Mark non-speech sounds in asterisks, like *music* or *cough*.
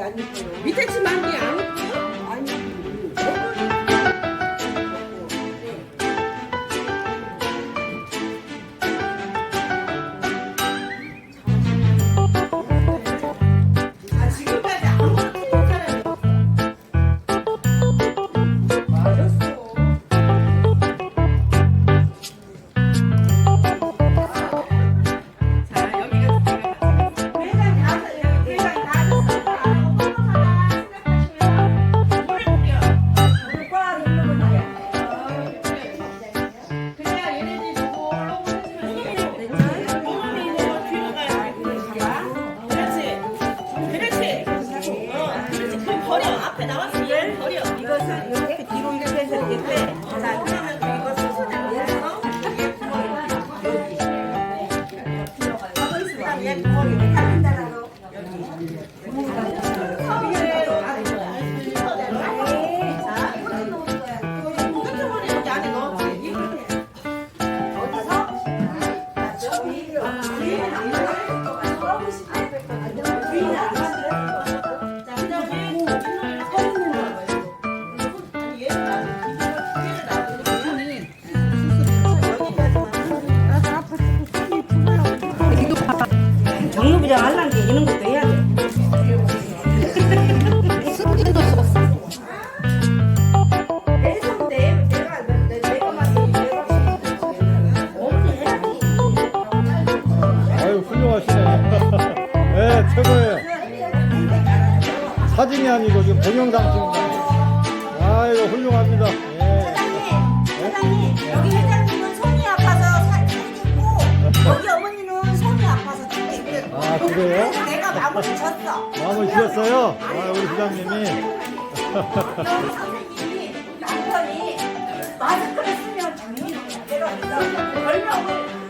안 입어요. 밑에 치마 한개안 자 거야 아니 얘는 아직 정류부장 하려는 게 이런 것도 해야 돼. 아유 훌륭하시네. *laughs* 네 최고예요. 사진이 아니고 지금 동영상 찍는 거. 아유 훌륭합니다. 예. 사장님, 여기 회장님은 주세요. 그러니까 내가 마음을 주셨어. 마음을 주셨어요? 아, 우리 부장님이. 여기 선생님이 남편이 마스크를 쓰면 장난이 아니라 내가 그래서 별명을